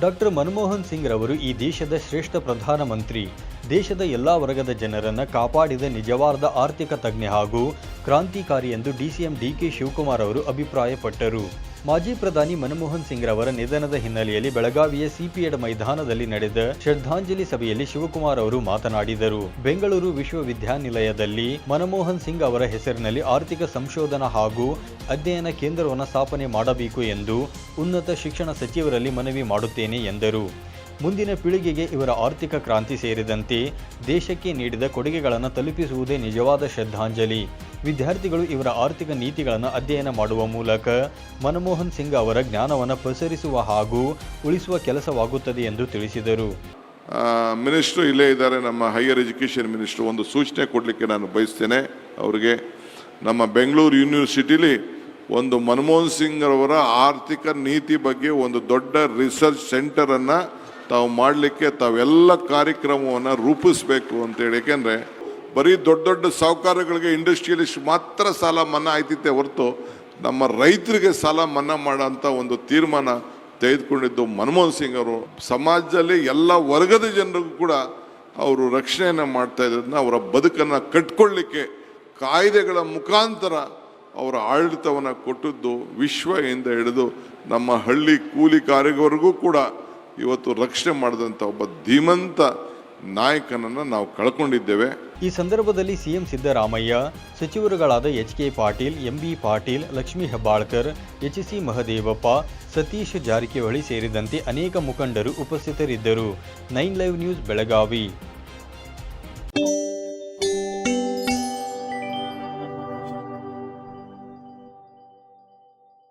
Doctor Manmohan Singh ರವರು ಈ ದೇಶದ ಶ್ರೇಷ್ಠ ಪ್ರಧಾನಮಂತ್ರಿ. ದೇಶದ ಎಲ್ಲ ವರ್ಗದ ಜನರನ್ನು ಕಾಪಾಡಿದ ನಿಜವಾದ ಆರ್ಥಿಕ ತಜ್ಞೆ ಹಾಗೂ ಕ್ರಾಂತಿಕಾರಿ ಎಂದು ಡಿಸಿಎಂ ಡಿಕೆ ಶಿವಕುಮಾರ್ ಅವರು ಅಭಿಪ್ರಾಯಪಟ್ಟರು. ಮಾಜಿ ಪ್ರಧಾನಿ ಮನಮೋಹನ್ ಸಿಂಗ್ ರವರ ನಿಧನದ ಹಿನ್ನೆಲೆಯಲ್ಲಿ ಬೆಳಗಾವಿಯ ಸಿಪಿಎಡ್ ಮೈದಾನದಲ್ಲಿ ನಡೆದ ಶ್ರದ್ಧಾಂಜಲಿ ಸಭೆಯಲ್ಲಿ ಶಿವಕುಮಾರ್ ಅವರು ಮಾತನಾಡಿದರು. ಬೆಂಗಳೂರು ವಿಶ್ವವಿದ್ಯಾನಿಲಯದಲ್ಲಿ ಮನಮೋಹನ್ ಸಿಂಗ್ ಅವರ ಹೆಸರಿನಲ್ಲಿ ಆರ್ಥಿಕ ಸಂಶೋಧನಾ ಹಾಗೂ ಅಧ್ಯಯನ ಕೇಂದ್ರವನ್ನು ಸ್ಥಾಪನೆ ಮಾಡಬೇಕು ಎಂದು ಉನ್ನತ ಶಿಕ್ಷಣ ಸಚಿವರಲ್ಲಿ ಮನವಿ ಮಾಡುತ್ತೇನೆ ಎಂದರು. ಮುಂದಿನ ಪೀಳಿಗೆಗೆ ಇವರ ಆರ್ಥಿಕ ಕ್ರಾಂತಿ ಸೇರಿದಂತೆ ದೇಶಕ್ಕೆ ನೀಡಿದ ಕೊಡುಗೆಗಳನ್ನು ತಲುಪಿಸುವುದೇ ನಿಜವಾದ ಶ್ರದ್ಧಾಂಜಲಿ. ವಿದ್ಯಾರ್ಥಿಗಳು ಇವರ ಆರ್ಥಿಕ ನೀತಿಗಳನ್ನು ಅಧ್ಯಯನ ಮಾಡುವ ಮೂಲಕ ಮನಮೋಹನ್ ಸಿಂಗ್ ಅವರ ಜ್ಞಾನವನ್ನು ಪ್ರಸರಿಸುವ ಹಾಗೂ ಉಳಿಸುವ ಕೆಲಸವಾಗುತ್ತದೆ ಎಂದು ತಿಳಿಸಿದರು. ಮಿನಿಸ್ಟ್ರು ಇಲ್ಲೇ ಇದ್ದಾರೆ. ನಮ್ಮ ಹೈಯರ್ ಎಜುಕೇಷನ್ ಮಿನಿಸ್ಟ್ರು ಒಂದು ಸೂಚನೆ ಕೊಡಲಿಕ್ಕೆ ನಾನು ಬಯಸ್ತೇನೆ. ಅವರಿಗೆ ನಮ್ಮ ಬೆಂಗಳೂರು ಯೂನಿವರ್ಸಿಟಿಲಿ ಒಂದು ಮನಮೋಹನ್ ಸಿಂಗ್ ಅವರ ಆರ್ಥಿಕ ನೀತಿ ಬಗ್ಗೆ ಒಂದು ದೊಡ್ಡ ರಿಸರ್ಚ್ ಸೆಂಟರನ್ನು ತಾವು ಮಾಡಲಿಕ್ಕೆ ತಾವೆಲ್ಲ ಕಾರ್ಯಕ್ರಮವನ್ನು ರೂಪಿಸಬೇಕು ಅಂತೇಳಿ ಏಕೆಂದರೆ ಬರೀ ದೊಡ್ಡ ದೊಡ್ಡ ಸಾಹುಕಾರಗಳಿಗೆ ಇಂಡಸ್ಟ್ರಿಯಲಿಸ್ಟ್ ಮಾತ್ರ ಸಾಲ ಮನ್ನಾ ಆಯ್ತಿತ್ತೆ ಹೊರತು ನಮ್ಮ ರೈತರಿಗೆ ಸಾಲ ಮನ್ನಾ ಮಾಡೋಂಥ ಒಂದು ತೀರ್ಮಾನ ತೆಗೆದುಕೊಂಡಿದ್ದು ಮನಮೋಹನ್ ಸಿಂಗ್ ಅವರು. ಸಮಾಜದಲ್ಲಿ ಎಲ್ಲ ವರ್ಗದ ಜನರಿಗೂ ಕೂಡ ಅವರು ರಕ್ಷಣೆಯನ್ನು ಮಾಡ್ತಾ ಇರೋದನ್ನ ಅವರ ಬದುಕನ್ನು ಕಟ್ಕೊಳ್ಳಿಕ್ಕೆ ಕಾಯ್ದೆಗಳ ಮುಖಾಂತರ ಅವರ ಆಡಳಿತವನ್ನು ಕೊಟ್ಟದ್ದು ವಿಶ್ವದಿಂದ ಹಿಡಿದು ನಮ್ಮ ಹಳ್ಳಿ ಕೂಲಿ ಕಾರ್ಯವರೆಗೂ ಕೂಡ ಇವತ್ತು ರಕ್ಷಣೆ ಮಾಡಿದಂಥ ಒಬ್ಬ ಧೀಮಂತ ನಾಯಕನನ್ನು ನಾವು ಕಳ್ಕೊಂಡಿದ್ದೇವೆ. ಈ ಸಂದರ್ಭದಲ್ಲಿ CM Siddaramaiah, ಸಚಿವರುಗಳಾದ H K Patil MB Patil, Lakshmi Hebbalkar, H C Mahadevappa, Satish Jarkiholi ಸೇರಿದಂತೆ ಅನೇಕ ಮುಖಂಡರು ಉಪಸ್ಥಿತರಿದ್ದರು. Nine live news Belagavi.